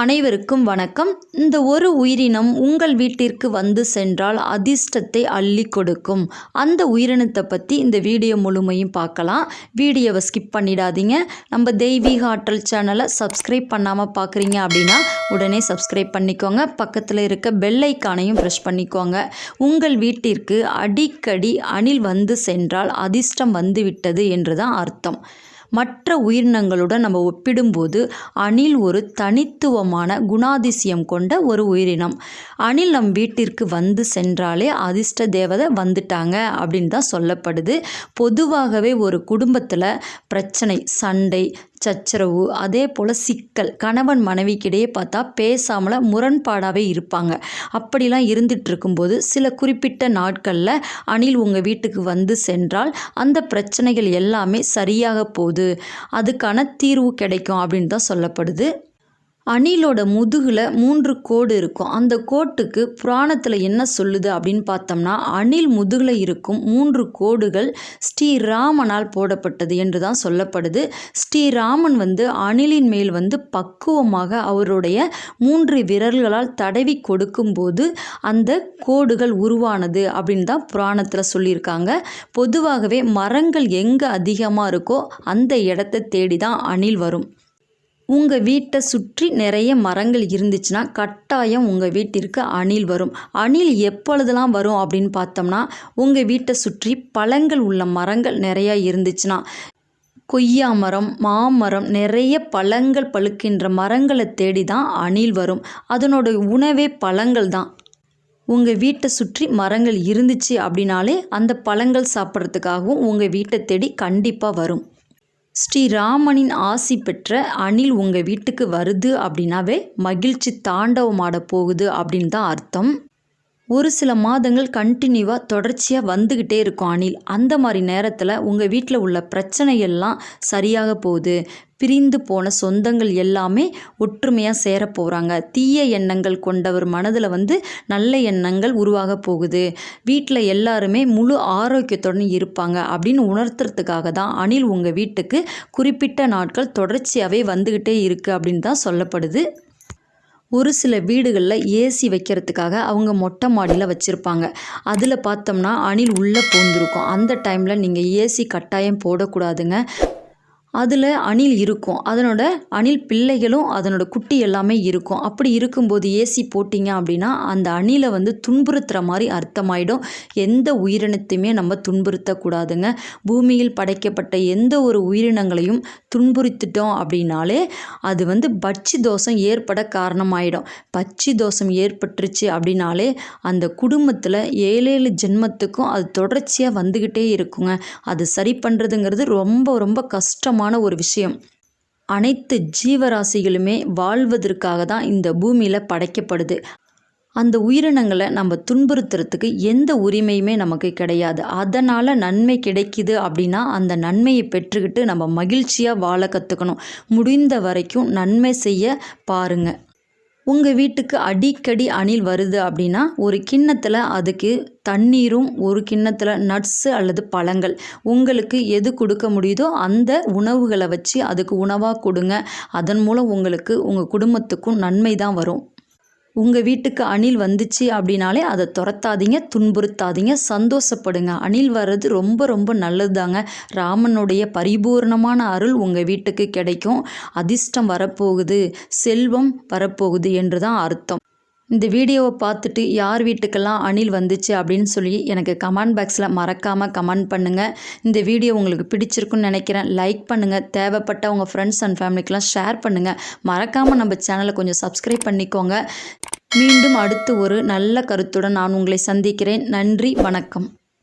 அனைவருக்கும் வணக்கம். இந்த ஒரு உயிரினம் உங்கள் வீட்டிற்கு வந்து சென்றால் அதிர்ஷ்டத்தை அள்ளி கொடுக்கும். அந்த உயிரினத்தை பற்றி இந்த வீடியோ முழுமையும் பார்க்கலாம். வீடியோவை ஸ்கிப் பண்ணிடாதீங்க. நம்ம தெய்வீக ஆற்றல் சேனலை சப்ஸ்கிரைப் பண்ணாமல் பார்க்குறீங்க அப்படின்னா உடனே சப்ஸ்கிரைப் பண்ணிக்கோங்க. பக்கத்தில் இருக்க பெல்லைக்கானையும் ப்ரெஷ் பண்ணிக்கோங்க. உங்கள் வீட்டிற்கு அடிக்கடி அணில் வந்து சென்றால் அதிர்ஷ்டம் வந்துவிட்டது என்று தான் அர்த்தம். மற்ற உயிரினங்களுடன் நம்ம ஒப்பிடும்போது அணில் ஒரு தனித்துவமான குணாதிசயம் கொண்ட ஒரு உயிரினம். அணில் நம் வீட்டிற்கு வந்து சென்றாலே அதிர்ஷ்ட தேவதை வந்துட்டாங்க அப்படின்னு தான் சொல்லப்படுது. பொதுவாகவே ஒரு குடும்பத்தில் பிரச்சனை சண்டை சச்சரவு அதே போல் சிக்கல். கணவன் மனைவிக்கிடையே பார்த்தா பேசாமல் முரண்பாடாகவே இருப்பாங்க. அப்படிலாம் இருந்துட்டு இருக்கும்போது சில குறிப்பிட்ட நாட்களில் அணில் உங்கள் வீட்டுக்கு வந்து சென்றால் அந்த பிரச்சனைகள் எல்லாமே சரியாக போகுது. அதுக்கான தீர்வு கிடைக்கும் அப்படின்னு தான் சொல்லப்படுது. அணிலோட முதுகில் மூன்று கோடு இருக்கும். அந்த கோட்டுக்கு புராணத்தில் என்ன சொல்லுது அப்படின்னு பார்த்தோம்னா அணில் முதுகில் இருக்கும் மூன்று கோடுகள் ஸ்ரீராமனால் போடப்பட்டது என்று தான் சொல்லப்படுது. ஸ்ரீராமன் வந்து அணிலின் மேல் வந்து பக்குவமாக அவருடைய மூன்று விரல்களால் தடவி கொடுக்கும்போது அந்த கோடுகள் உருவானது அப்படின்னு தான் புராணத்தில் சொல்லியிருக்காங்க. பொதுவாகவே மரங்கள் எங்கே அதிகமாக இருக்கோ அந்த இடத்த தேடி தான் அணில் வரும். உங்கள் வீட்டை சுற்றி நிறைய மரங்கள் இருந்துச்சுன்னா கட்டாயம் உங்கள் வீட்டிற்கு அணில் வரும். அணில் எப்பொழுதெல்லாம் வரும் அப்படின்னு பார்த்தோம்னா உங்கள் வீட்டை சுற்றி பழங்கள் உள்ள மரங்கள் நிறையா இருந்துச்சுன்னா கொய்யா மரம் மாமரம் நிறைய பழங்கள் பழுக்கின்ற மரங்களை தேடி தான் அணில் வரும். அதனோட உணவே பழங்கள் தான். உங்கள் வீட்டை சுற்றி மரங்கள் இருந்துச்சு அப்படின்னாலே அந்த பழங்கள் சாப்பிட்றதுக்காகவும் உங்கள் வீட்டை தேடி கண்டிப்பாக வரும். ஸ்ரீராமனின் ஆசி பெற்ற அணில் உங்கள் வீட்டுக்கு வருது அப்படின்னாவே மகிழ்ச்சி தாண்டவமாட போகுது அப்படின்னு தான் அர்த்தம். ஒரு சில மாதங்கள் கண்டினியூவாக தொடர்ச்சியாக வந்துக்கிட்டே இருக்கும் அணில். அந்த மாதிரி நேரத்தில் உங்கள் வீட்டில் உள்ள பிரச்சனை எல்லாம் சரியாக போகுது. பிரிந்து போன சொந்தங்கள் எல்லாமே ஒற்றுமையாக சேர போகிறாங்க தீய எண்ணங்கள் கொண்டவர் மனதில் வந்து நல்ல எண்ணங்கள் உருவாக போகுது. வீட்டில் எல்லாருமே முழு ஆரோக்கியத்துடன் இருப்பாங்க அப்படின்னு உணர்த்துறதுக்காக தான் அணில் உங்கள் வீட்டுக்கு குறிப்பிட்ட நாட்கள் தொடர்ச்சியாகவே வந்துக்கிட்டே இருக்குது அப்படின்னு தான் சொல்லப்படுது. ஒரு சில வீடுகளில் ஏசி வைக்கிறதுக்காக அவங்க மொட்டை மாடியில் வச்சுருப்பாங்க. அதில் பார்த்தோம்னா அணில் உள்ளே பூந்துருக்கும். அந்த டைமில் நீங்கள் ஏசி கட்டாயம் போடக்கூடாதுங்க. அதில் அணில் இருக்கும். அதனோட அணில் பிள்ளைகளும் அதனோட குட்டி எல்லாமே இருக்கும். அப்படி இருக்கும்போது ஏசி போட்டிங்க அப்படின்னா அந்த அணிலை வந்து துன்புறுத்துகிற மாதிரி அர்த்தமாயிடும். எந்த உயிரினத்தையுமே நம்ம துன்புறுத்தக்கூடாதுங்க. பூமியில் படைக்கப்பட்ட எந்த ஒரு உயிரினங்களையும் துன்புறுத்திட்டோம் அப்படின்னாலே அது வந்து பட்சி தோஷம் ஏற்பட காரணமாயிடும். பட்சி தோஷம் ஏற்பட்டுருச்சு அப்படின்னாலே அந்த குடும்பத்தில் ஏழேழு ஜென்மத்துக்கும் அது தொடர்ச்சியாக வந்துக்கிட்டே இருக்குங்க. அது சரி பண்ணுறதுங்கிறது ரொம்ப ரொம்ப கஷ்டமாக முக்கியமான ஒரு விஷயம். அனைத்து ஜீவராசிகளுமே வாழ்வதற்காக தான் இந்த பூமியில் படைக்கப்படுது. அந்த உயிரினங்களை நம்ம துன்புறுத்துறதுக்கு எந்த உரிமையுமே நமக்கு கிடையாது. அதனால் நன்மை கிடைக்குது அப்படின்னா அந்த நன்மையை பெற்றுக்கிட்டு நம்ம மகிழ்ச்சியாக வாழ கற்றுக்கணும் முடிந்த வரைக்கும் நன்மை செய்ய பாருங்கள் உங்கள் வீட்டுக்கு அடிக்கடி அணில் வருது அப்படின்னா ஒரு கிண்ணத்தில் அதுக்கு தண்ணீரும் ஒரு கிண்ணத்தில் நட்ஸு அல்லது பழங்கள். உங்களுக்கு எது கொடுக்க முடியுதோ அந்த உணவுகளை வச்சு அதுக்கு உணவாக கொடுங்க. அதன் மூலம் உங்களுக்கு உங்கள் குடும்பத்துக்கும் நன்மை தான் வரும். உங்கள் வீட்டுக்கு அணில் வந்துச்சு அப்படின்னாலே அதை துரத்தாதீங்க துன்புறுத்தாதீங்க சந்தோஷப்படுங்க. அணில் வர்றது ரொம்ப ரொம்ப நல்லது தாங்க ராமனுடைய பரிபூர்ணமான அருள் உங்கள் வீட்டுக்கு கிடைக்கும். அதிர்ஷ்டம் வரப்போகுது செல்வம் வரப்போகுது என்று தான் அர்த்தம். இந்த வீடியோவை பார்த்துட்டு யார் வீட்டுக்கெல்லாம் அணில் வந்துச்சு அப்படின்னு சொல்லி எனக்கு கமெண்ட் பாக்ஸில் மறக்காமல் கமெண்ட் பண்ணுங்கள் இந்த வீடியோ உங்களுக்கு பிடிச்சிருக்குன்னு நினைக்கிறேன். லைக் பண்ணுங்கள் தேவைப்பட்ட உங்கள் ஃப்ரெண்ட்ஸ் அண்ட் ஃபேமிலிக்கெலாம் ஷேர் பண்ணுங்கள் மறக்காமல் நம்ம சேனலை கொஞ்சம் சப்ஸ்கிரைப் பண்ணிக்கோங்க. மீண்டும் அடுத்து ஒரு நல்ல கருத்துடன் நான் உங்களை சந்திக்கிறேன். நன்றி. வணக்கம்.